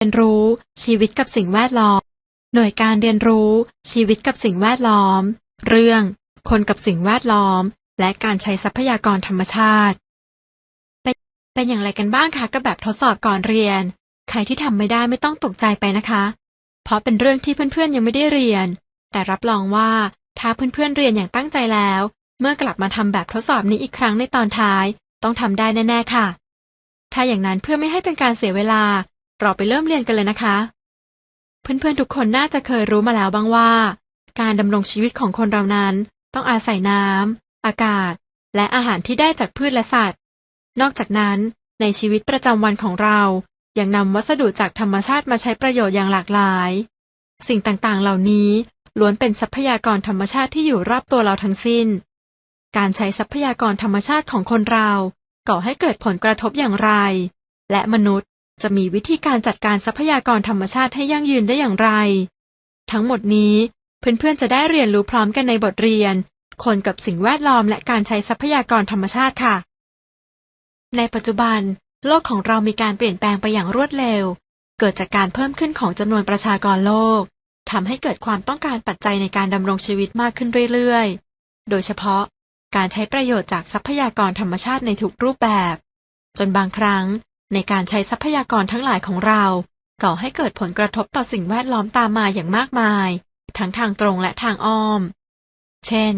เรียนรู้ ชีวิตกับสิ่งแวดล้อม หน่วยการเรียนรู้ ชีวิตกับสิ่งแวดล้อม เรื่อง คนกับสิ่งแวดล้อม และการใช้ทรัพยากรธรรมชาติ เป็นเป็นอย่างไรกันบ้างคะกับแบบทดสอบก่อนเรียน ใครที่ทำไม่ได้ไม่ต้องตกใจไปนะคะ เพราะเป็นเรื่องที่เพื่อนๆยังไม่ได้เรียน แต่รับรองว่าถ้าเพื่อนๆเรียนอย่างตั้งใจแล้ว เมื่อกลับมาทำแบบทดสอบนี้อีกครั้งในตอนท้าย ต้องทำได้แน่ๆค่ะ ถ้าอย่างนั้นเพื่อไม่ให้เป็นการเสียเวลา เราไปเริ่มเรียนกันเลยนะคะ เพื่อนๆทุกคนน่าจะเคยรู้มาแล้วบ้างว่า การดำรงชีวิตของคนเรานั้น ต้องอาศัยน้ำอากาศ และอาหารที่ได้จากพืชและสัตว์ นอกจากนั้นในชีวิตประจำวันของเรา ยังนำวัสดุจากธรรมชาติมาใช้ประโยชน์อย่างหลากหลาย สิ่งต่างๆ เหล่านี้ล้วนเป็นทรัพยากรธรรมชาติที่อยู่รอบตัวเราทั้งสิ้น การใช้ทรัพยากรธรรมชาติของคนเราก่อให้เกิดผลกระทบอย่างไร และมนุษย์ จะมีวิธีการจัดการทรัพยากรธรรมชาติให้ยั่งยืนได้อย่างไร ทั้งหมดนี้เพื่อนๆจะได้เรียนรู้พร้อมกันในบทเรียน คนกับสิ่งแวดล้อมและการใช้ทรัพยากรธรรมชาติค่ะ ในปัจจุบัน โลกของเรามีการเปลี่ยนแปลงไปอย่างรวดเร็ว เกิดจากการเพิ่มขึ้นของจำนวนประชากรโลกทำให้เกิดความต้องการปัจจัยในการดำรงชีวิตมากขึ้นเรื่อยๆ โดยเฉพาะการใช้ประโยชน์จากทรัพยากรธรรมชาติในทุกรูปแบบ จนบางครั้ง ในการใช้ทรัพยากรทั้งหลายของเรา ก่อให้เกิดผลกระทบต่อสิ่งแวดล้อมตามมาอย่างมากมาย ทั้งทางตรงและทางอ้อม เช่น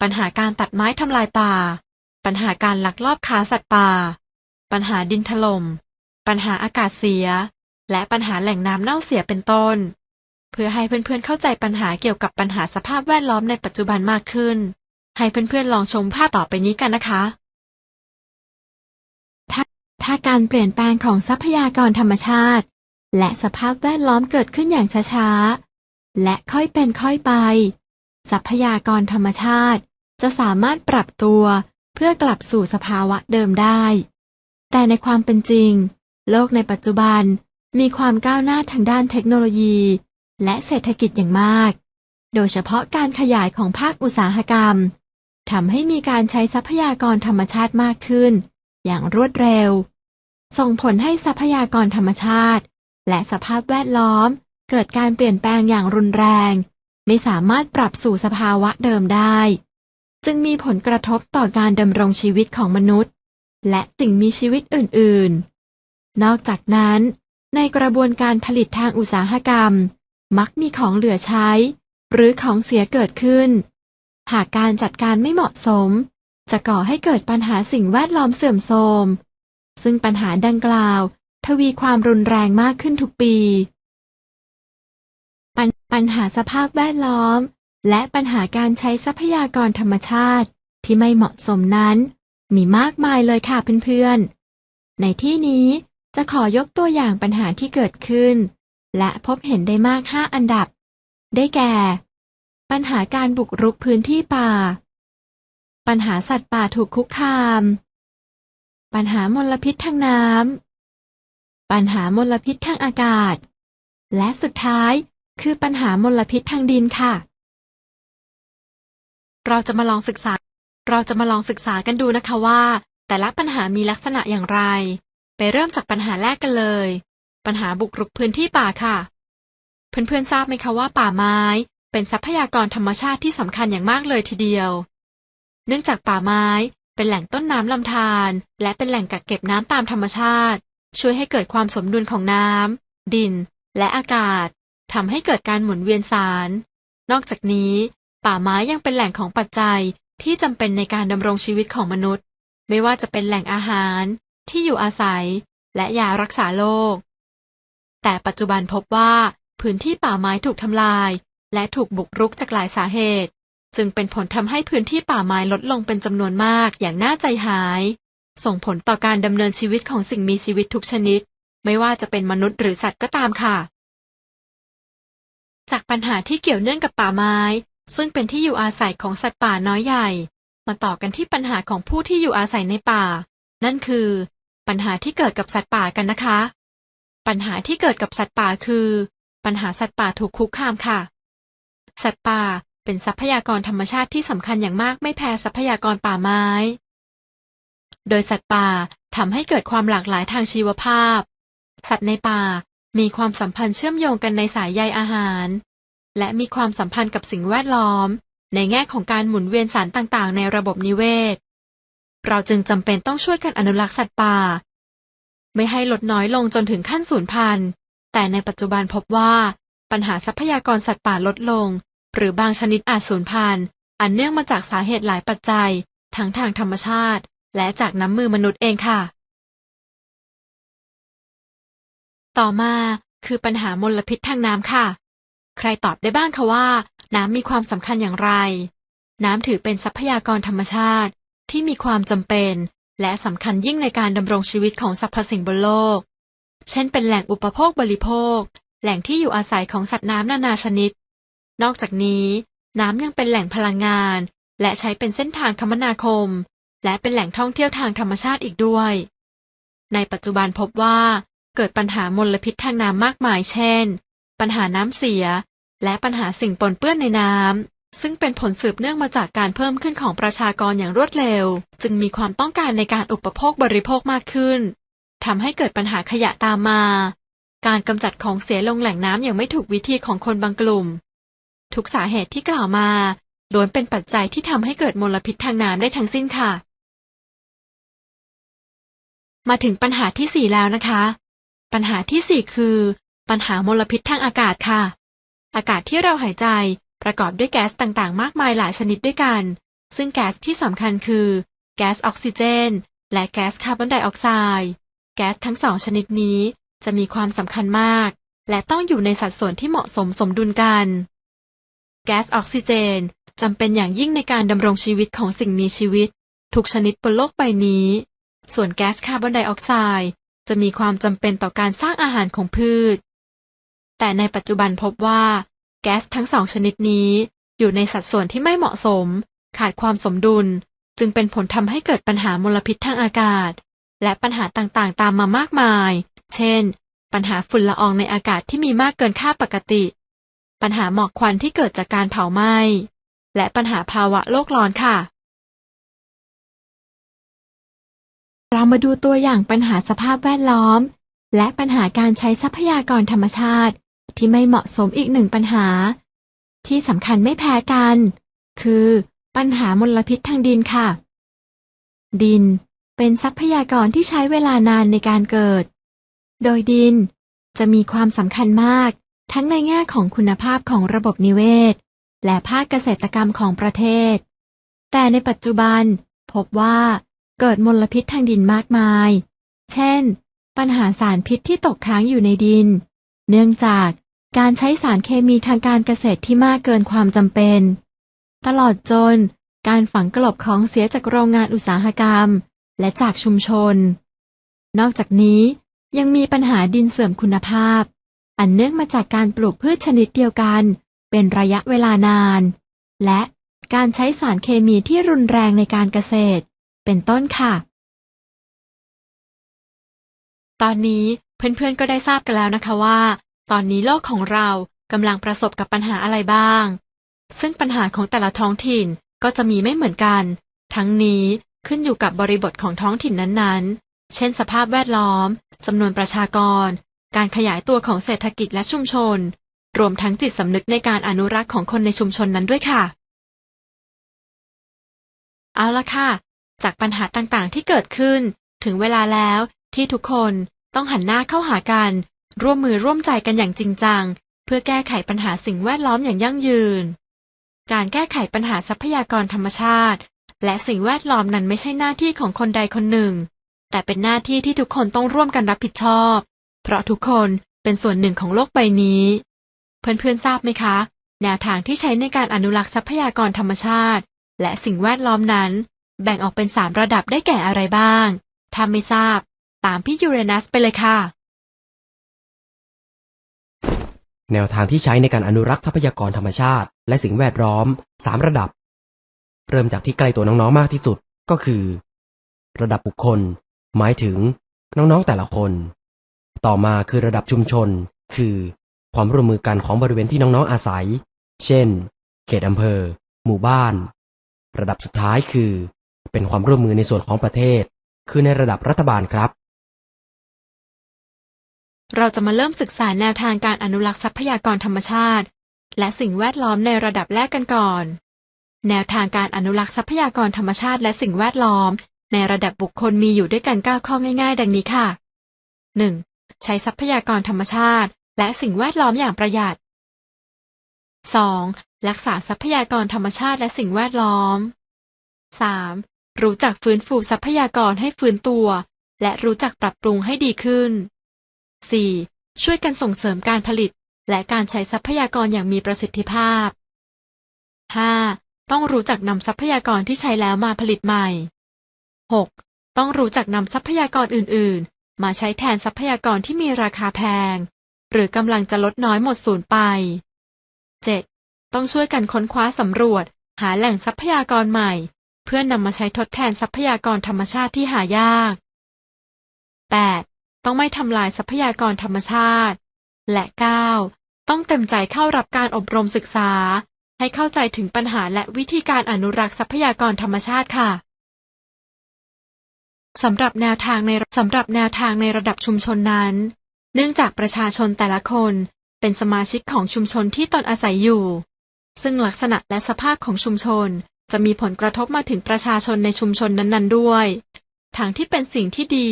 ปัญหาการตัดไม้ทำลายป่า ปัญหาการลักลอบค้าสัตว์ป่า ปัญหาดินถล่ม ปัญหาอากาศเสีย และปัญหาแหล่งน้ำเน่าเสียเป็นต้น เพื่อให้เพื่อนๆเข้าใจปัญหาเกี่ยวกับปัญหาสภาพแวดล้อมในปัจจุบันมากขึ้น ให้เพื่อนๆลองชมภาพต่อไปนี้กันนะคะ ถ้าการเปลี่ยนแปลงของทรัพยากรธรรมชาติ และสภาพแวดล้อมเกิดขึ้นอย่างช้าๆ และค่อยเป็นค่อยไป ทรัพยากรธรรมชาติ จะสามารถปรับตัวเพื่อกลับสู่สภาวะเดิมได้ แต่ในความเป็นจริง โลกในปัจจุบันมีความก้าวหน้าทางด้านเทคโนโลยี และเศรษฐกิจอย่างมาก โดยเฉพาะการขยายของภาคอุตสาหกรรมทำให้มีการใช้ทรัพยากรธรรมชาติมากขึ้น อย่างรวดเร็ว ส่งผลให้ทรัพยากรธรรมชาติ และสภาพแวดล้อม เกิดการเปลี่ยนแปลงอย่างรุนแรง ไม่สามารถปรับสู่สภาวะเดิมได้ จึงมีผลกระทบต่อการดำรงชีวิตของมนุษย์ และสิ่งมีชีวิตอื่น ๆ นอกจากนั้น ในกระบวนการผลิตทางอุตสาหกรรม มักมีของเหลือใช้ หรือของเสียเกิดขึ้น หากการจัดการไม่เหมาะสม จะก่อให้เกิดปัญหาสิ่งแวดล้อมเสื่อมโทรม ซึ่งปัญหาดังกล่าว ทวีความรุนแรงมากขึ้นทุกปี ปัญปัญหาสภาพแวดล้อม และปัญหาการใช้ทรัพยากรธรรมชาติที่ไม่เหมาะสมนั้น มีมากมายเลยค่ะเพื่อนๆ ในที่นี้จะขอยกตัวอย่างปัญหาที่เกิดขึ้น และพบเห็นได้มาก 5 อันดับ ได้แก่ ปัญหาการบุกรุกพื้นที่ป่า ปัญหาสัตว์ป่าถูกคุกคาม ปัญหามลพิษทางน้ำ ปัญหามลพิษทางอากาศ และสุดท้ายคือปัญหามลพิษทางดินค่ะ เราจะมาลองศึกษา เราจะมาลองศึกษากันดูนะคะว่า แต่ละปัญหามีลักษณะอย่างไร ไปเริ่มจากปัญหาแรกกันเลย ปัญหาบุกรุกพื้นที่ป่าค่ะ เพื่อนๆทราบไหมคะว่าป่าไม้ เป็นทรัพยากรธรรมชาติที่สำคัญอย่างมากเลยทีเดียว เนื่องจากป่าไม้เป็นแหล่งต้นน้ำลำธารและเป็นแหล่งกักเก็บน้ำตามธรรมชาติ ช่วยให้เกิดความสมดุลของน้ำดิน และอากาศทำให้เกิดการหมุนเวียนสาร นอกจากนี้ ป่าไม้ยังเป็นแหล่งของปัจจัยที่จำเป็นในการดำรงชีวิตของมนุษย์ ไม่ว่าจะเป็นแหล่งอาหาร ที่อยู่อาศัย และยารักษาโรคแต่ปัจจุบันพบว่าพื้นที่ป่าไม้ถูกทำลาย และถูกบุกรุกจากหลายสาเหตุ จึงเป็นผลทำให้พื้นที่ป่าไม้ลดลงเป็นจำนวนมากอย่างน่าใจหาย ส่งผลต่อการดำเนินชีวิตของสิ่งมีชีวิตทุกชนิด ไม่ว่าจะเป็นมนุษย์หรือสัตว์ก็ตามค่ะ จากปัญหาที่เกี่ยวเนื่องกับป่าไม้ ซึ่งเป็นที่อยู่อาศัยของสัตว์ป่าน้อยใหญ่ มาต่อกันที่ปัญหาของผู้ที่อยู่อาศัยในป่า นั่นคือ ปัญหาที่เกิดกับสัตว์ป่ากันนะคะ ปัญหาที่เกิดกับสัตว์ป่าคือ ปัญหาสัตว์ป่าถูกคุกคามค่ะ สัตว์ป่า เป็นทรัพยากรธรรมชาติที่สำคัญอย่างมากไม่แพ้ทรัพยากรป่าไม้ โดยสัตว์ป่าทำให้เกิดความหลากหลายทางชีวภาพ สัตว์ในป่ามีความสัมพันธ์เชื่อมโยงกันในสายใยอาหาร และมีความสัมพันธ์กับสิ่งแวดล้อม ในแง่ของการหมุนเวียนสารต่างๆ ในระบบนิเวศ เราจึงจำเป็นต้องช่วยกันอนุรักษ์สัตว์ป่า ไม่ให้ลดน้อยลงจนถึงขั้นสูญพันธุ์ แต่ในปัจจุบันพบว่า ปัญหาทรัพยากรสัตว์ป่าลดลง หรือบางชนิดอาจสูญพันธุ์ อันเนื่องมาจากสาเหตุหลายปัจจัย ทั้งทางธรรมชาติ และจากน้ำมือมนุษย์เองค่ะ ต่อมาคือปัญหามลพิษทางน้ำค่ะ ใครตอบได้บ้างคะว่า น้ำมีความสำคัญอย่างไร น้ำถือเป็นทรัพยากรธรรมชาติที่มีความจำเป็น และสำคัญยิ่งในการดำรงชีวิตของสรรพสิ่งบนโลก เช่นเป็นแหล่งอุปโภคบริโภค แหล่งที่อยู่อาศัยของสัตว์น้ำนานาชนิด นอกจากนี้ น้ำยังเป็นแหล่งพลังงาน และใช้เป็นเส้นทางคมนาคม และเป็นแหล่งท่องเที่ยวทางธรรมชาติอีกด้วย ในปัจจุบันพบว่า เกิดปัญหามลพิษทางน้ำมากมายเช่น ปัญหาน้ำเสีย และปัญหาสิ่งปนเปื้อนในน้ำซึ่งเป็นผลสืบเนื่องมาจากการเพิ่มขึ้นของประชากรอย่างรวดเร็ว จึงมีความต้องการในการอุปโภคบริโภคมากขึ้น ทำให้เกิดปัญหาขยะตามมา การกำจัดของเสียลงแหล่งน้ำอย่างไม่ถูกวิธีของคนบางกลุ่ม ทุกสาเหตุที่กล่าวมาล้วนเป็นปัจจัยที่ทำให้เกิดมลพิษทางน้ำได้ทั้งสิ้นค่ะ มาถึงปัญหาที่สี่แล้วนะคะ ปัญหาที่สี่คือ ปัญหามลพิษทางอากาศค่ะ อากาศที่เราหายใจประกอบด้วยแก๊สต่างๆ มากมายหลายชนิดด้วยกัน ซึ่งแก๊สที่สำคัญคือ แก๊สออกซิเจน และแก๊สคาร์บอนไดออกไซด์แก๊สทั้งสองชนิดนี้จะมีความสำคัญมาก และต้องอยู่ในสัดส่วนที่เหมาะสมสมดุลกัน แก๊สออกซิเจนจำเป็นอย่างยิ่งในการดำรงชีวิตของสิ่งมีชีวิต ทุกชนิดบนโลกใบนี้ ส่วนแก๊สคาร์บอนไดออกไซด์จะมีความจำเป็นต่อการสร้างอาหารของพืช แต่ในปัจจุบันพบว่า แก๊สทั้งสองชนิดนี้ อยู่ในสัดส่วนที่ไม่เหมาะสม ขาดความสมดุล จึงเป็นผลทำให้เกิดปัญหามลพิษทางอากาศ และปัญหาต่างๆ ตามมามากมาย เช่น ปัญหาฝุ่นละอองในอากาศที่มีมากเกินค่าปกติ ปัญหาหมอกควันที่เกิดจากการเผาไหม้ และปัญหาภาวะโลกร้อนค่ะ เรามาดูตัวอย่างปัญหาสภาพแวดล้อม และปัญหาการใช้ทรัพยากรธรรมชาติ ที่ไม่เหมาะสมอีกหนึ่งปัญหา ที่สำคัญไม่แพ้กัน คือปัญหามลพิษทางดินค่ะ ดินเป็นทรัพยากรที่ใช้เวลานานในการเกิด โดยดินจะมีความสำคัญมาก ทั้งในแง่ของคุณภาพของระบบนิเวศ และภาคเกษตรกรรมของประเทศ แต่ในปัจจุบันพบว่าเกิดมลพิษทางดินมากมาย เช่น ปัญหาสารพิษที่ตกค้างอยู่ในดิน เนื่องจากการใช้สารเคมีทางการเกษตรที่มากเกินความจำเป็น ตลอดจนการฝังกลบของเสียจากโรงงานอุตสาหกรรม และจากชุมชน นอกจากนี้ยังมีปัญหาดินเสื่อมคุณภาพ อันเนื่องมาจากการปลูกพืชชนิดเดียวกัน เป็นระยะเวลานาน และการใช้สารเคมีที่รุนแรงในการเกษตร เป็นต้นค่ะ ตอนนี้เพื่อนๆก็ได้ทราบกันแล้วนะคะว่า ตอนนี้โลกของเรากำลังประสบกับปัญหาอะไรบ้าง ซึ่งปัญหาของแต่ละท้องถิ่นก็จะมีไม่เหมือนกัน ทั้งนี้ขึ้นอยู่กับบริบทของท้องถิ่นนั้นๆ เช่นสภาพแวดล้อมจำนวนประชากร การขยายตัวของเศรษฐกิจและชุมชน รวมทั้งจิตสำนึกในการอนุรักษ์ของคนในชุมชนนั้นด้วยค่ะ เอาละค่ะ จากปัญหาต่างๆ ที่เกิดขึ้น ถึงเวลาแล้วที่ทุกคนต้องหันหน้าเข้าหากัน ร่วมมือร่วมใจกันอย่างจริงจัง เพื่อแก้ไขปัญหาสิ่งแวดล้อมอย่างยั่งยืน การแก้ไขปัญหาทรัพยากรธรรมชาติ และสิ่งแวดล้อมนั้นไม่ใช่หน้าที่ของคนใดคนหนึ่ง แต่เป็นหน้าที่ที่ทุกคนต้องร่วมกันรับผิดชอบ เพราะทุกคนเป็นส่วนหนึ่งของโลกใบนี้ เพื่อนๆทราบไหมคะ แนวทางที่ใช้ในการอนุรักษ์ทรัพยากรธรรมชาติ และสิ่งแวดล้อมนั้น แบ่งออกเป็นสามระดับได้แก่อะไรบ้าง ถ้าไม่ทราบ ตามพี่ยูเรนัสไปเลยค่ะ แนวทางที่ใช้ในการอนุรักษ์ทรัพยากรธรรมชาติ และสิ่งแวดล้อม3ระดับ เริ่มจากที่ใกล้ตัวน้องๆมากที่สุดก็คือ ระดับบุคคล หมายถึงน้องๆแต่ละคน ต่อมาคือระดับชุมชน คือ ความร่วมมือกันของบริเวณที่น้องๆอาศัย เช่น เขตอำเภอ หมู่บ้าน ระดับสุดท้ายคือ เป็นความร่วมมือในส่วนของประเทศ คือในระดับรัฐบาลครับ เราจะมาเริ่มศึกษาแนวทางการอนุรักษ์ทรัพยากรธรรมชาติ และสิ่งแวดล้อมในระดับแรกกันก่อน แนวทางการอนุรักษ์ทรัพยากรธรรมชาติและสิ่งแวดล้อม ในระดับบุคคลมีอยู่ด้วยกัน9ข้อง่าย ๆ ดังนี้ค่ะ 1. ใช้ทรัพยากรธรรมชาติ และสิ่งแวดล้อมอย่างประหยัด 2. รักษาทรัพยากรธรรมชาติและสิ่งแวดล้อม 3. รู้จักฟื้นฟูทรัพยากรให้ฟื้นตัว และรู้จักปรับปรุงให้ดีขึ้น 4. ช่วยกันส่งเสริมการผลิต และการใช้ทรัพยากรอย่างมีประสิทธิภาพ 5. ต้องรู้จักนำทรัพยากรที่ใช้แล้วมาผลิตใหม่ 6. ต้องรู้จักนำทรัพยากรอื่นๆ มาใช้แทนทรัพยากรที่มีราคาแพง หรือกำลังจะลดน้อยหมดสูญไป 7. ต้องช่วยกันค้นคว้าสำรวจ หาแหล่งทรัพยากรใหม่ เพื่อนนำมาใช้ทดแทนทรัพยากรธรรมชาติที่หายาก 8. ต้องไม่ทำลายทรัพยากรธรรมชาติ และ 9. ต้องเต็มใจเข้ารับการอบรมศึกษา ให้เข้าใจถึงปัญหาและวิธีการอนุรักษ์ทรัพยากรธรรมชาติค่ะ สำหรับแนวทางในสำหรับแนวทางในระดับชุมชนนั้น เนื่องจากประชาชนแต่ละคนเป็นสมาชิกของชุมชนที่ตนอาศัยอยู่ ซึ่งลักษณะและสภาพของชุมชนจะมีผลกระทบมาถึงประชาชนในชุมชนนั้นๆด้วยทางที่เป็นสิ่งที่ดี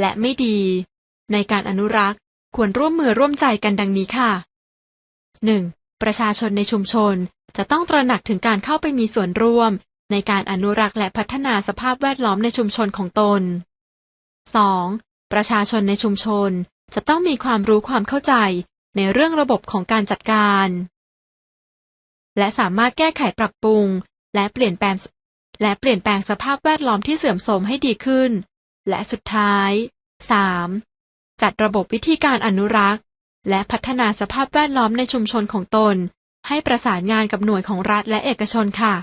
และไม่ดี ในการอนุรักษ์ควรร่วมมือร่วมใจกันดังนี้ค่ะ 1. ประชาชนในชุมชนจะต้องตระหนักถึงการเข้าไปมีส่วนร่วม ในการอนุรักษ์และพัฒนาสภาพแวดล้อมในชุมชนของตน 2. ประชาชนในชุมชนจะต้องมีความรู้ความเข้าใจในเรื่องระบบของการจัดการ และสามารถแก้ไขปรับปรุง และเปลี่ยนแปลงและเปลี่ยนแปลงสภาพแวดล้อมที่เสื่อมโทรมให้ดีขึ้น และสุดท้าย 3. จัดระบบวิธีการอนุรักษ์ และพัฒนาสภาพแวดล้อมในชุมชนของตน ให้ประสานงานกับหน่วยของรัฐและเอกชนค่ะ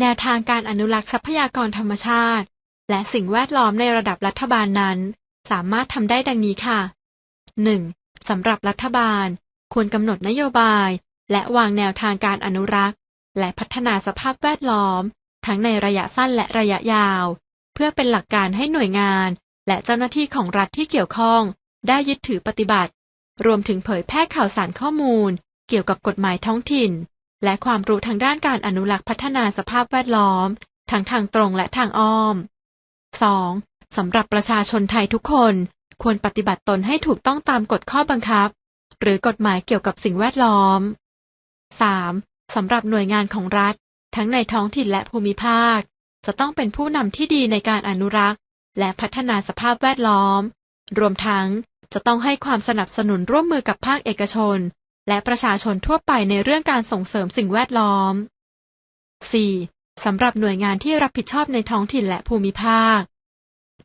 แนวทางการอนุรักษ์ทรัพยากรธรรมชาติ และสิ่งแวดล้อมในระดับรัฐบาลนั้น สามารถทำได้ดังนี้ค่ะ 1. สำหรับรัฐบาล ควรกำหนดนโยบาย และวางแนวทางการอนุรักษ์ และพัฒนาสภาพแวดล้อม ทั้งในระยะสั้นและระยะยาว เพื่อเป็นหลักการให้หน่วยงาน และเจ้าหน้าที่ของรัฐที่เกี่ยวข้อง ได้ยึดถือปฏิบัติ รวมถึงเผยแพร่ข่าวสารข้อมูล เกี่ยวกับกฎหมายท้องถิ่น และความรู้ทางด้านการอนุรักษ์พัฒนาสภาพแวดล้อม ทั้งทางตรงและทางอ้อม 2. สำหรับประชาชนไทยทุกคน ควรปฏิบัติตนให้ถูกต้องตามกฎข้อบังคับ หรือกฎหมายเกี่ยวกับสิ่งแวดล้อม 3. สำหรับหน่วยงานของรัฐ ทั้งในท้องถิ่นและภูมิภาค จะต้องเป็นผู้นำที่ดีในการอนุรักษ์ และพัฒนาสภาพแวดล้อม รวมทั้งจะต้องให้ความสนับสนุนร่วมมือกับภาคเอกชน และประชาชนทั่วไปในเรื่องการส่งเสริมสิ่งแวดล้อม 4. สำหรับหน่วยงานที่รับผิดชอบในท้องถิ่นและภูมิภาค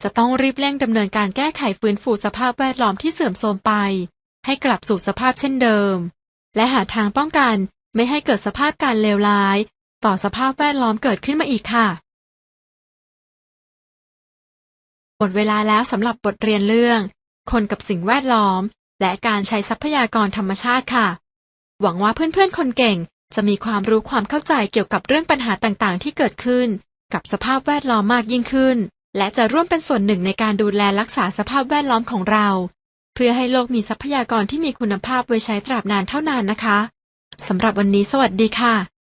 จะต้องรีบเร่งดำเนินการแก้ไขฟื้นฟูสภาพแวดล้อมที่เสื่อมโทรมไป ให้กลับสู่สภาพเช่นเดิม และหาทางป้องกันไม่ให้เกิดสภาพการเลวร้าย ต่อสภาพแวดล้อมเกิดขึ้นมาอีกค่ะหมดเวลาแล้วสำหรับบทเรียนเรื่อง คนกับสิ่งแวดล้อม และการใช้ทรัพยากรธรรมชาติค่ะ หวังว่าเพื่อนๆคนเก่ง จะมีความรู้ความเข้าใจเกี่ยวกับเรื่องปัญหาต่างๆ ที่เกิดขึ้น กับสภาพแวดล้อมมากยิ่งขึ้น และจะร่วมเป็นส่วนหนึ่งในการดูแลรักษาสภาพแวดล้อมของเรา เพื่อให้โลกมีทรัพยากรที่มีคุณภาพไว้ใช้ตราบนานเท่านานนะคะสำหรับวันนี้สวัสดีค่ะ